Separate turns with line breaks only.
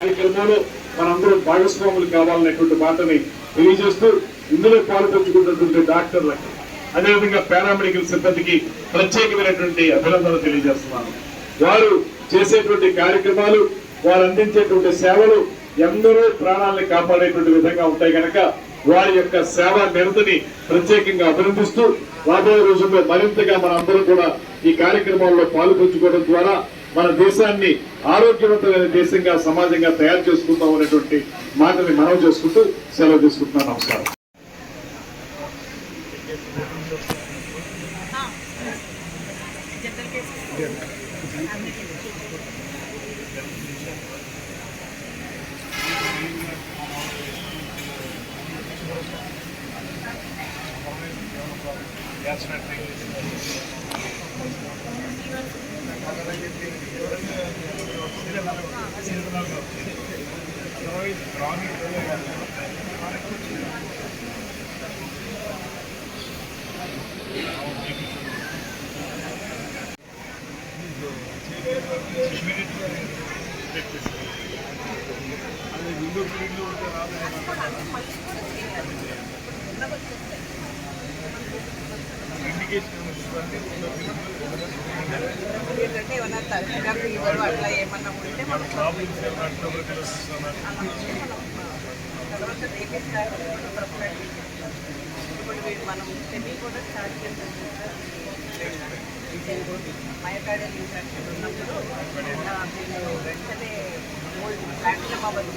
కార్యక్రమంలో మనందరం భాగస్వాములు కావాలనేటువంటి మాటని తెలియజేస్తూ ఇందులో పాల్పంచుకున్నటువంటి డాక్టర్లకు అదేవిధంగా పారామెడికల్ సిబ్బందికి ప్రత్యేకమైనటువంటి అభినందనలు తెలియజేస్తున్నాను. వారు చేసేటువంటి కార్యక్రమాలు వారు అందించేటువంటి సేవలు ఎందరో ప్రాణాలను కాపాడేటువంటి విధంగా ఉంటాయి కనుక వారి యొక్క సేవా నిరతిని ప్రత్యేకంగా అభినందిస్తూ రాబోయే రోజుల్లో మరింతగా మన కూడా ఈ కార్యక్రమాల్లో పాల్పంచుకోవడం ద్వారా మన దేశాన్ని ఆరోగ్యవంతమైన దేశంగా సమాజంగా తయారు చేసుకుందాం అనేటువంటి మాటని మనం చేసుకుంటూ సెలవు తీసుకుంటున్నాను నమస్కారం.
అది విండో క్లీన్లో ఉంటే రాదు ఏంటంటే ఏమన్నా తరచుగా ఫీవర్ అట్లా ఏమన్నా ఉంటే మనం తర్వాత రేపీస్ ఇప్పుడు వీడు మనం సెమీ కూడా స్టార్ట్ చేస్తాం మయకాడల్ ఇన్ఫెక్షన్ ఉన్నప్పుడు వీళ్ళు వెంటనే అవ్వదు